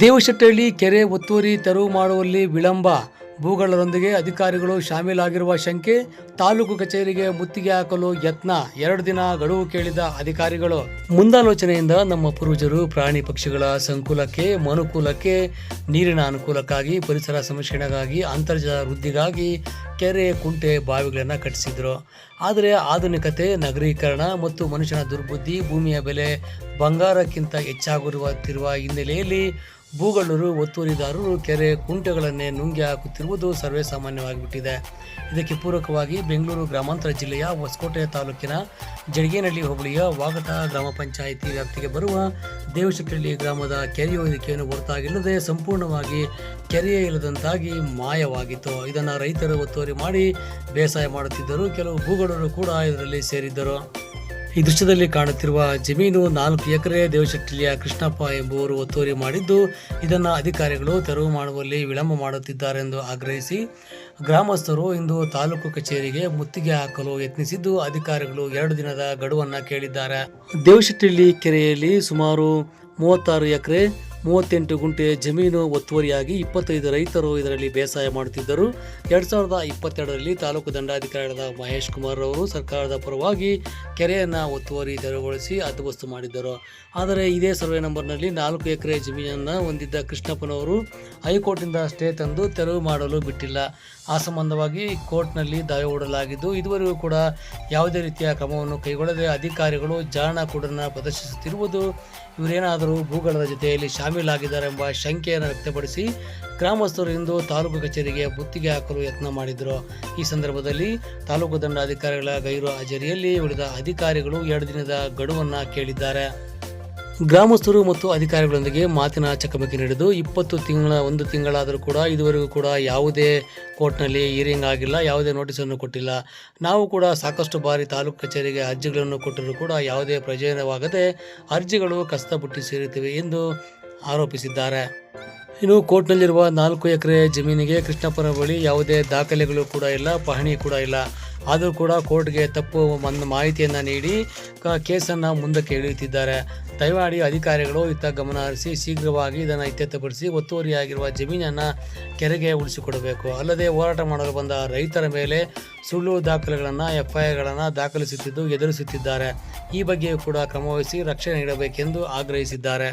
ದೇವಶೆಟ್ಟಹಳ್ಳಿ ಕೆರೆ ಒತ್ತುವರಿ ತೆರವು ಮಾಡುವಲ್ಲಿ ವಿಳಂಬ. ಭೂಗಳರೊಂದಿಗೆ ಅಧಿಕಾರಿಗಳು ಶಾಮೀಲಾಗಿರುವ ಶಂಕೆ, ತಾಲೂಕು ಕಚೇರಿಗೆ ಮುತ್ತಿಗೆ ಹಾಕಲು ಯತ್ನ. ಎರಡು ದಿನ ಗಡುವು ಕೇಳಿದ ಅಧಿಕಾರಿಗಳು. ಮುಂದಾಲೋಚನೆಯಿಂದ ನಮ್ಮ ಪೂರ್ವಜರು ಪ್ರಾಣಿ ಪಕ್ಷಿಗಳ ಸಂಕುಲಕ್ಕೆ, ಮನುಕೂಲಕ್ಕೆ, ನೀರಿನ ಅನುಕೂಲಕ್ಕಾಗಿ, ಪರಿಸರ ಸಂರಕ್ಷಣೆಗಾಗಿ, ಅಂತರ್ಜಲ ವೃದ್ಧಿಗಾಗಿ ಕೆರೆ ಕುಂಟೆ ಬಾವಿಗಳನ್ನು ಕಟ್ಟಿಸಿದ್ರು. ಆದರೆ ಆಧುನಿಕತೆ, ನಗರೀಕರಣ ಮತ್ತು ಮನುಷ್ಯನ ದುರ್ಬುದ್ಧಿ ಭೂಮಿಯ ಬೆಲೆ ಬಂಗಾರಕ್ಕಿಂತ ಹೆಚ್ಚಾಗಿರುತ್ತಿರುವ ಹಿನ್ನೆಲೆಯಲ್ಲಿ ಭೂಗಳ್ಳರು, ಒತ್ತುವರಿದಾರರು, ಕೆರೆ ಕುಂಟೆಗಳನ್ನೇ ನುಂಗಿ ಹಾಕುತ್ತಿರುವುದು ಸರ್ವೇ ಸಾಮಾನ್ಯವಾಗಿಬಿಟ್ಟಿದೆ ಇದಕ್ಕೆ ಪೂರಕವಾಗಿ ಬೆಂಗಳೂರು ಗ್ರಾಮಾಂತರ ಜಿಲ್ಲೆಯ ಹೊಸಕೋಟೆ ತಾಲೂಕಿನ ಜಡಗೇನಹಳ್ಳಿ ಹೋಬಳಿಯ ವಾಗಟ ಗ್ರಾಮ ಪಂಚಾಯಿತಿ ವ್ಯಾಪ್ತಿಗೆ ಬರುವ ದೇವಶೆಟ್ಟಹಳ್ಳಿ ಗ್ರಾಮದ ಕೆರೆಯೋದಿಕೆಯನ್ನು ಹೊರತಾಗಿಲ್ಲದೆ ಸಂಪೂರ್ಣವಾಗಿ ಕೆರೆಯೇ ಇಲ್ಲದಂತಾಗಿ ಮಾಯವಾಗಿತ್ತು. ಇದನ್ನು ರೈತರು ಒತ್ತುವರಿ ಮಾಡಿ ಬೇಸಾಯ ಮಾಡುತ್ತಿದ್ದರು ಕೆಲವು ಭೂಗಳ್ಳರು ಕೂಡ ಇದರಲ್ಲಿ ಸೇರಿದ್ದರು. ಈ ದೃಶ್ಯದಲ್ಲಿ ಕಾಣುತ್ತಿರುವ ಜಮೀನು ನಾಲ್ಕು ಎಕರೆ ದೇವಶೆಟ್ಟಿಯ ಕೃಷ್ಣಪ್ಪ ಎಂಬುವರು ಒತ್ತುವರಿ ಮಾಡಿದ್ದು, ಇದನ್ನು ಅಧಿಕಾರಿಗಳು ತೆರವು ಮಾಡುವಲ್ಲಿ ವಿಳಂಬ ಮಾಡುತ್ತಿದ್ದಾರೆಂದು ಆಗ್ರಹಿಸಿ, ಗ್ರಾಮಸ್ಥರು ಇಂದು ತಾಲೂಕು ಕಚೇರಿಗೆ ಮುತ್ತಿಗೆ ಹಾಕಲು ಯತ್ನಿಸಿದ್ದು, ಅಧಿಕಾರಿಗಳು ಎರಡು ದಿನದ ಗಡುವನ್ನು ಕೇಳಿದ್ದಾರೆ. ದೇವಶೆಟ್ಟಿಹಳ್ಳಿ ಕೆರೆಯಲ್ಲಿ ಸುಮಾರು ಮೂವತ್ತಾರು ಎಕರೆ ಮೂವತ್ತೆಂಟು ಗುಂಟೆ ಜಮೀನು ಒತ್ತುವರಿಯಾಗಿ ಇಪ್ಪತ್ತೈದು ರೈತರು ಇದರಲ್ಲಿ ಬೇಸಾಯ ಮಾಡುತ್ತಿದ್ದರು. ಎರಡು ಸಾವಿರದ ಇಪ್ಪತ್ತೆರಡರಲ್ಲಿ ತಾಲೂಕು ದಂಡಾಧಿಕಾರಿಗಳಾದ ಮಹೇಶ್ ಕುಮಾರ್ ಅವರು ಸರ್ಕಾರದ ಪರವಾಗಿ ಕೆರೆಯನ್ನು ಒತ್ತುವರಿ ತೆರವುಗೊಳಿಸಿ ಹದ್ದುಬಸ್ತು ಮಾಡಿದ್ದರು. ಆದರೆ ಇದೇ ಸರ್ವೆ ನಂಬರ್ನಲ್ಲಿ ನಾಲ್ಕು ಎಕರೆ ಜಮೀನನ್ನು ಹೊಂದಿದ್ದ ಕೃಷ್ಣಪ್ಪನವರು ಹೈಕೋರ್ಟಿಂದ ಸ್ಟೇ ತಂದು ತೆರವು ಮಾಡಲು ಬಿಟ್ಟಿಲ್ಲ. ಆ ಸಂಬಂಧವಾಗಿ ಕೋರ್ಟ್ನಲ್ಲಿ ದಾವೆ ಹೂಡಲಾಗಿದ್ದು, ಇದುವರೆಗೂ ಕೂಡ ಯಾವುದೇ ರೀತಿಯ ಕ್ರಮವನ್ನು ಕೈಗೊಳ್ಳದೆ ಅಧಿಕಾರಿಗಳು ಜಾಣ ಕೂಡ ಪ್ರದರ್ಶಿಸುತ್ತಿರುವುದು. ಇವರೇನಾದರೂ ಭೂಗಳದ ಜೊತೆಯಲ್ಲಿ ಶಾಮೀಲಾಗಿದ್ದಾರೆ ಎಂಬ ಶಂಕೆಯನ್ನು ವ್ಯಕ್ತಪಡಿಸಿ ಗ್ರಾಮಸ್ಥರು ಇಂದು ತಾಲೂಕು ಕಚೇರಿಗೆ ಬುತ್ತಿಗೆ ಹಾಕಲು ಯತ್ನ ಮಾಡಿದರು. ಈ ಸಂದರ್ಭದಲ್ಲಿ ತಾಲೂಕು ದಂಡಾಧಿಕಾರಿಗಳ ಗೈರು ಹಾಜರಿಯಲ್ಲಿ ಉಳಿದ ಅಧಿಕಾರಿಗಳು ಎರಡು ದಿನದ ಗಡುವನ್ನು ಕೇಳಿದ್ದಾರೆ. ಗ್ರಾಮಸ್ಥರು ಮತ್ತು ಅಧಿಕಾರಿಗಳೊಂದಿಗೆ ಮಾತಿನ ಚಕಮಕಿ ನಡೆದು ಇಪ್ಪತ್ತು ತಿಂಗಳ, ಒಂದು ತಿಂಗಳಾದರೂ ಕೂಡ ಇದುವರೆಗೂ ಕೂಡ ಯಾವುದೇ ಕೋರ್ಟ್ನಲ್ಲಿ ಹಿಯರಿಂಗ್ ಆಗಿಲ್ಲ, ಯಾವುದೇ ನೋಟಿಸನ್ನು ಕೊಟ್ಟಿಲ್ಲ. ನಾವು ಕೂಡ ಸಾಕಷ್ಟು ಬಾರಿ ತಾಲೂಕು ಕಚೇರಿಗೆ ಅರ್ಜಿಗಳನ್ನು ಕೊಟ್ಟರೂ ಕೂಡ ಯಾವುದೇ ಪ್ರಯೋಜನವಾಗದೆ ಅರ್ಜಿಗಳು ಕಸ್ತಬುಟ್ಟಿ ಸೇರುತ್ತಿವೆ ಎಂದು ಆರೋಪಿಸಿದ್ದಾರೆ. ಇನ್ನು ಕೋರ್ಟ್ನಲ್ಲಿರುವ ನಾಲ್ಕು ಎಕರೆ ಜಮೀನಿಗೆ ಕೃಷ್ಣಪ್ಪನ ಬಳಿ ಯಾವುದೇ ದಾಖಲೆಗಳು ಕೂಡ ಇಲ್ಲ, ಪಹಣಿ ಕೂಡ ಇಲ್ಲ. ಆದರೂ ಕೂಡ ಕೋರ್ಟ್ಗೆ ತಪ್ಪು ಒಂದು ಮಾಹಿತಿಯನ್ನು ನೀಡಿ ಕೇಸನ್ನು ಮುಂದಕ್ಕೆ ಇಳಿಯುತ್ತಿದ್ದಾರೆ. ದಯಮಾಡಿ ಅಧಿಕಾರಿಗಳು ಇತ್ತ ಗಮನ ಹರಿಸಿ ಶೀಘ್ರವಾಗಿ ಇದನ್ನು ಇತ್ಯರ್ಥಪಡಿಸಿ ಒತ್ತುವರಿಯಾಗಿರುವ ಜಮೀನನ್ನು ಕೆರೆಗೆ ಉಳಿಸಿಕೊಡಬೇಕು. ಅಲ್ಲದೆ ಹೋರಾಟ ಮಾಡಲು ಬಂದ ರೈತರ ಮೇಲೆ ಸುಳ್ಳು ದಾಖಲೆಗಳನ್ನು, ಎಫ್ಐಆರ್ಗಳನ್ನು ದಾಖಲಿಸುತ್ತಿದ್ದು ಎದುರಿಸುತ್ತಿದ್ದಾರೆ. ಈ ಬಗ್ಗೆಯೂ ಕೂಡ ಕ್ರಮವಹಿಸಿ ರಕ್ಷಣೆ ನೀಡಬೇಕೆಂದು ಆಗ್ರಹಿಸಿದ್ದಾರೆ.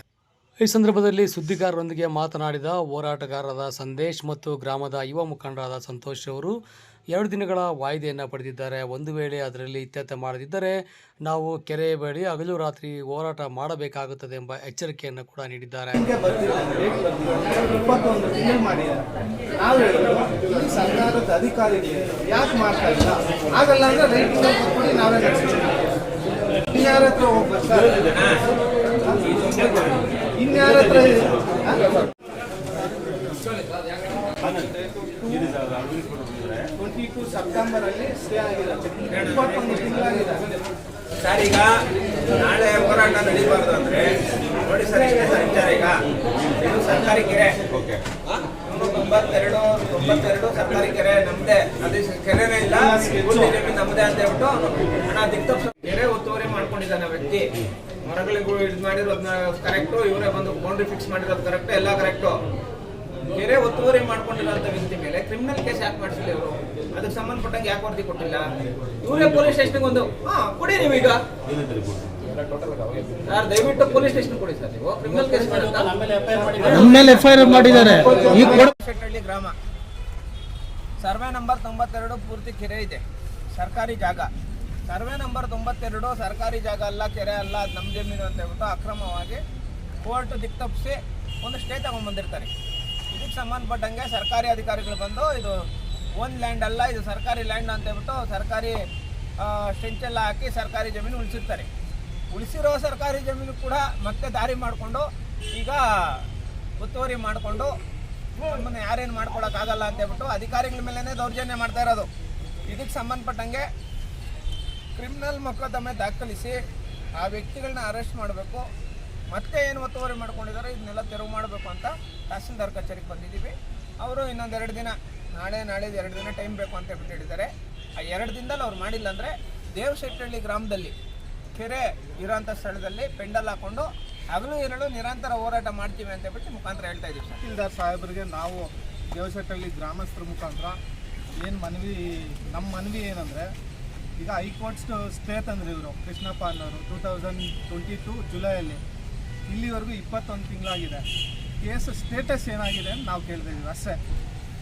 ಈ ಸಂದರ್ಭದಲ್ಲಿ ಸುದ್ದಿಗಾರರೊಂದಿಗೆ ಮಾತನಾಡಿದ ಹೋರಾಟಗಾರರಾದ ಸಂದೇಶ್ ಮತ್ತು ಗ್ರಾಮದ ಯುವ ಮುಖಂಡರಾದ ಸಂತೋಷ್ ಅವರು, ಎರಡು ದಿನಗಳ ವಾಯ್ದೆಯನ್ನು ಪಡೆದಿದ್ದಾರೆ. ಒಂದು ವೇಳೆ ಅದರಲ್ಲಿ ಇತ್ಯರ್ಥ ಮಾಡದಿದ್ದರೆ ನಾವು ಕೆರೆ ಬಳಿ ಹಗಲು ರಾತ್ರಿ ಹೋರಾಟ ಮಾಡಬೇಕಾಗುತ್ತದೆ ಎಂಬ ಎಚ್ಚರಿಕೆಯನ್ನು ಕೂಡ ನೀಡಿದ್ದಾರೆ. ಅಧಿಕಾರಿಗಳು ಇನ್ಯಾರ ಹತ್ರ ಟ್ವೆಂಟಿ ಟು ಸೆಪ್ಟೆಂಬರ್ ಅಲ್ಲಿ ಸ್ಟೇ ಆಗಿರುತ್ತೆ ಇಪ್ಪತ್ತೊಂದು ತಿಂಗಳಾಗಿದೆ ಸರ್ ಈಗ ನಾಳೆ ಹೋರಾಟ ನಡೀಬಾರ್ದು ಅಂದ್ರೆ ನೋಡಿ ಸರ್ ಇಷ್ಟೇ ಸರ್ ವಿಚಾರ. ಈಗ ಇದು ಸರ್ಕಾರಿ ಕೆರೆ. ಒಂದು ತೊಂಬತ್ತೆರಡು ತೊಂಬತ್ತೆರಡು ಸರ್ಕಾರಿ ಕೆರೆ ನಮ್ದೇ. ಅದೇ ಕೆರೆನೇ ಇಲ್ಲ. ನಮ್ದೇ ಅಂತ ಹೇಳ್ಬಿಟ್ಟು ಹಣ ದಿಕ್ತ ಕೆರೆ ಒತ್ತುವರಿ ಮಾಡ್ಕೊಂಡಿದ್ದಾನೆ ವ್ಯಕ್ತಿ. ಮರಗಳಿಗೂ ಇದು ಮಾಡಿರೋದನ್ನ ಕರೆಕ್ಟು ಇವರೇ ಬಂದು ಬೌಂಡ್ರಿ ಫಿಕ್ಸ್ ಮಾಡಿರೋದು ಕರೆಕ್ಟ್ ಎಲ್ಲ ಕರೆಕ್ಟು ಕೆರೆ ಒತ್ತುವರಿ ಮಾಡ್ಕೊಂಡಿರೋಂಥ ವ್ಯಕ್ತಿ ಮೇಲೆ ಕ್ರಿಮಿನಲ್ ಕೇಸ್ ಯಾಕೆ ಮಾಡಿಸಿಲ್ಲ ಇವರು? ಅದಕ್ಕೆ ಸಂಬಂಧಪಟ್ಟಂಗೆ ಯಾಕೆ ವರದಿ ಕೊಟ್ಟಿಲ್ಲ? ಇವರೇ ಪೊಲೀಸ್ ಸ್ಟೇಷನ್ಗೆ ಒಂದು ಹಾ ಕೊಡಿ ನೀವು ಈಗ. ಸರ್ ದಯವಿಟ್ಟು ಪೊಲೀಸ್ ಸ್ಟೇಷನ್ ಕೊಡಿ ಸರ್ ನೀವು. ಕ್ರಿಮಿನಲ್ ಕೇಸ್ ಮೇಲೆ ಎಫ್ ಐ ಆರ್ ಮಾಡಿದ್ದಾರೆ. ಗ್ರಾಮ ಸರ್ವೆ ನಂಬರ್ ತೊಂಬತ್ತೆರಡು ಪೂರ್ತಿ ಕೆರೆ ಇದೆ. ಸರ್ಕಾರಿ ಜಾಗ. ಸರ್ವೆ ನಂಬರ್ ತೊಂಬತ್ತೆರಡು, ಸರ್ಕಾರಿ ಜಾಗ ಅಲ್ಲ, ಕೆರೆ ಅಲ್ಲ ನಮ್ಮ ಜಮೀನು ಅಂತ ಹೇಳ್ಬಿಟ್ಟು ಅಕ್ರಮವಾಗಿ ಕೋರ್ಟ್ ದಿಕ್ತಪ್ಸಿ ಒಂದು ಸ್ಟೇ ತಗೊಂಡ್ಬಂದಿರ್ತಾರೆ ಇದಕ್ಕೆ ಸಂಬಂಧಪಟ್ಟಂಗೆ ಸರ್ಕಾರಿ ಅಧಿಕಾರಿಗಳು ಬಂದು ಇದು ಓನ್ ಲ್ಯಾಂಡ್ ಅಲ್ಲ, ಇದು ಸರ್ಕಾರಿ ಲ್ಯಾಂಡ್ ಅಂತ ಹೇಳ್ಬಿಟ್ಟು ಸರ್ಕಾರಿ ಸ್ಟೆಂಚೆಲ್ಲ ಹಾಕಿ ಸರ್ಕಾರಿ ಜಮೀನು ಉಳಿಸಿರ್ತಾರೆ. ಉಳಿಸಿರೋ ಸರ್ಕಾರಿ ಜಮೀನು ಕೂಡ ಮತ್ತೆ ದಾರಿ ಮಾಡಿಕೊಂಡು ಈಗ ಒತ್ತುವರಿ ಮಾಡಿಕೊಂಡು ನಮ್ಮನ್ನು ಯಾರೇನು ಮಾಡ್ಕೊಳಕ್ಕಾಗಲ್ಲ ಅಂತ ಹೇಳ್ಬಿಟ್ಟು ಅಧಿಕಾರಿಗಳ ಮೇಲೇ ದೌರ್ಜನ್ಯ ಮಾಡ್ತಾ ಇರೋದು. ಇದಕ್ಕೆ ಸಂಬಂಧಪಟ್ಟಂಗೆ ಕ್ರಿಮಿನಲ್ ಮೊಕದ್ದಮೆ ದಾಖಲಿಸಿ ಆ ವ್ಯಕ್ತಿಗಳನ್ನ ಅರೆಸ್ಟ್ ಮಾಡಬೇಕು. ಮತ್ತೆ ಏನು ಒತ್ತುವರಿ ಮಾಡ್ಕೊಂಡಿದ್ದಾರೆ, ಇದನ್ನೆಲ್ಲ ತೆರವು ಮಾಡಬೇಕು ಅಂತ ತಹಸೀಲ್ದಾರ್ ಕಚೇರಿಗೆ ಬಂದಿದ್ದೀವಿ. ಅವರು ಇನ್ನೊಂದೆರಡು ದಿನ, ನಾಳೆ, ನಾಳೆದು ಎರಡು ದಿನ ಟೈಮ್ ಬೇಕು ಅಂತ ಹೇಳಿದ್ದಾರೆ. ಆ ಎರಡು ದಿನದಲ್ಲಿ ಅವ್ರು ಮಾಡಿಲ್ಲ ಅಂದರೆ ದೇವಶೆಟ್ಟಹಳ್ಳಿ ಗ್ರಾಮದಲ್ಲಿ, ಕೆರೆ ಇರೋಂಥ ಸ್ಥಳದಲ್ಲಿ ಪೆಂಡಲ್ ಹಾಕೊಂಡು ಹಗಲು ಎರಡು ನಿರಂತರ ಹೋರಾಟ ಮಾಡ್ತೀವಿ ಅಂತ ಹೇಳ್ಬಿಟ್ಟು ಮುಖಾಂತರ ಹೇಳ್ತಾ ಇದ್ದೀವಿ ತಹಸೀಲ್ದಾರ್ ಸಾಹೇಬರಿಗೆ ನಾವು ದೇವಶೆಟ್ಟಹಳ್ಳಿ ಗ್ರಾಮಸ್ಥರ ಮುಖಾಂತರ ಏನು ಮನವಿ, ನಮ್ಮ ಮನವಿ ಏನಂದರೆ ಈಗ ಹೈಕೋರ್ಟ್ ಸ್ಟೇ ತಂದಿದ್ರು ಕೃಷ್ಣಪ್ಪ ಅನ್ನೋರು ಟೂ ತೌಸಂಡ್ ಟ್ವೆಂಟಿ ಟು ಜುಲೈಯಲ್ಲಿ. ಇಲ್ಲಿವರೆಗೂ ಇಪ್ಪತ್ತೊಂದು ತಿಂಗಳಾಗಿದೆ. ಕೇಸ್ ಸ್ಟೇಟಸ್ ಏನಾಗಿದೆ ಅಂತ ನಾವು ಕೇಳ್ತಾ ಇದ್ದೀವಿ ಅಷ್ಟೇ.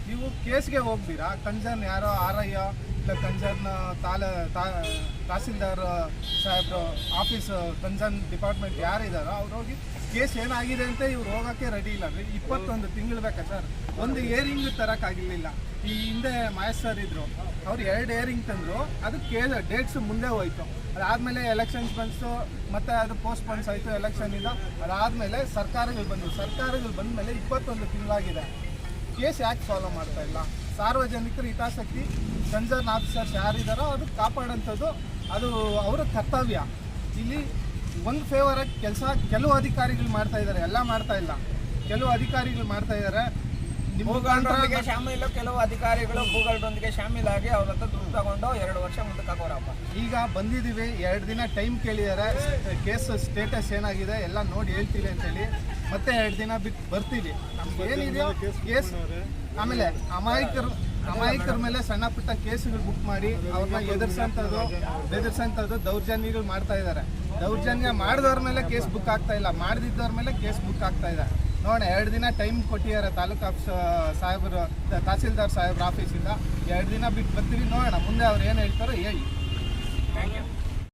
ನೀವು ಕೇಸ್ಗೆ ಹೋಗ್ತೀರಾ? ಕನ್ಸರ್ನ್ ಯಾರೋ, ಆರಯ್ಯ ಇಲ್ಲ ಕನ್ಸರ್ನ್ ತಾಲ ತಹಸೀಲ್ದಾರ್, ಸಾಹೇಬ್ರು, ಆಫೀಸ್ ಕನ್ಸರ್ನ್ ಡಿಪಾರ್ಟ್ಮೆಂಟ್ ಯಾರಿದ್ದಾರೋ ಅವ್ರು ಹೋಗಿ ಕೇಸ್ ಏನಾಗಿದೆ ಅಂತ ಇವ್ರು ಹೋಗೋಕ್ಕೆ ರೆಡಿ ಇಲ್ಲ. ರೀ ಇಪ್ಪತ್ತೊಂದು ತಿಂಗಳು ಬೇಕಾ ಸರ್? ಒಂದು ಏರಿಂಗ್ ತರೋಕ್ಕಾಗಿರಲಿಲ್ಲ ಈ ಹಿಂದೆ ಮಹೇಶ್ ಸರ್ ಇದ್ರು. ಅವ್ರು ಎರಡು ಏರಿಂಗ್ ತಂದರು. ಅದು ಕೇಳ ಡೇಟ್ಸ್ ಮುಂದೆ ಹೋಯ್ತು. ಅದಾದಮೇಲೆ ಎಲೆಕ್ಷನ್ಸ್ ಬಂತು. ಮತ್ತೆ ಅದು ಪೋಸ್ಟ್ ಪೋನ್ಸ್ ಆಯಿತು ಎಲೆಕ್ಷನಿಂದ ಅದಾದಮೇಲೆ ಸರ್ಕಾರಗಳು ಬಂದವು. ಸರ್ಕಾರಗಳು ಬಂದ ಮೇಲೆ ಇಪ್ಪತ್ತೊಂದು ತಿಂಗಳಾಗಿದೆ. ಕೇಸ್ ಯಾಕೆ ಫಾಲೋ ಮಾಡ್ತಾ ಇಲ್ಲ? ಸಾರ್ವಜನಿಕರ ಹಿತಾಸಕ್ತಿ ಕನ್ಸರ್ನ್ ಆಫೀಸರ್ಸ್ ಯಾರಿದ್ದಾರೋ ಅದು ಕಾಪಾಡೋಂಥದ್ದು ಅದು ಅವರ ಕರ್ತವ್ಯ. ಇಲ್ಲಿ ಒಂದು ಫೇವರಾಗಿ ಕೆಲಸ ಕೆಲವು ಅಧಿಕಾರಿಗಳು ಮಾಡ್ತಾ ಇದ್ದಾರೆ ಎಲ್ಲ ಮಾಡ್ತಾ ಇಲ್ಲ. ಕೆಲವು ಅಧಿಕಾರಿಗಳು ಮಾಡ್ತಾ ಇದ್ದಾರೆ. ಶಾಮೀಲು ಕೆಲವು ಅಧಿಕಾರಿಗಳು ಭೂಗಳರೊಂದಿಗೆ ಶಾಮೀಲಾಗಿ ಅವ್ರ ಹತ್ರ ದುಡ್ಡು ತಗೊಂಡು ಎರಡು ವರ್ಷ ಮುಂದಕ್ಕೆ ಹಾಕೋರಪ್ಪ. ಈಗ ಬಂದಿದ್ದೀವಿ ಎರಡು ದಿನ ಟೈಮ್ ಕೇಳಿದ್ದಾರೆ. ಕೇಸ್ ಸ್ಟೇಟಸ್ ಏನಾಗಿದೆ ಎಲ್ಲ ನೋಡಿ ಹೇಳ್ತೀವಿ ಅಂತೇಳಿ. ಮತ್ತೆ ಎರಡು ದಿನ ಬಿಟ್ಟು ಬರ್ತೀವಿ. ನಮ್ಗೆ ಏನಿದೆಯೋ ಕೇಸ್ ಆಮೇಲೆ ಅಮಾಯಕರು ಅಮಾಯಕರ ಮೇಲೆ ಸಣ್ಣ ಪುಟ್ಟ ಕೇಸುಗಳು ಬುಕ್ ಮಾಡಿ ಅವ್ರನ್ನ ಎದುರ್ಸಂಥದ್ದು ಬೆದರ್ಸಂಥದ್ದು ದೌರ್ಜನ್ಯಗಳು ಮಾಡ್ತಾ ಇದ್ದಾರೆ ದೌರ್ಜನ್ಯ ಮಾಡಿದವ್ರ ಮೇಲೆ ಕೇಸ್ ಬುಕ್ ಆಗ್ತಾ ಇಲ್ಲ. ಮಾಡದಿದ್ದವ್ರ ಮೇಲೆ ಕೇಸ್ ಬುಕ್ ಆಗ್ತಾ ಇದೆ. ನೋಡೋಣ ಎರಡು ದಿನ ಟೈಮ್ ಕೊಟ್ಟಿದ್ದಾರೆ ತಾಲೂಕು ಆಫೀಸ್ ಸಾಹೇಬರು ತಹಸೀಲ್ದಾರ್ ಸಾಹೇಬ್ರ ಆಫೀಸಿಂದ ಎರಡು ದಿನ ಬಿಟ್ಟು ಬರ್ತೀವಿ. ನೋಡೋಣ ಮುಂದೆ ಅವ್ರು ಏನು ಹೇಳ್ತಾರೋ ಹೇಳಿ. Thank you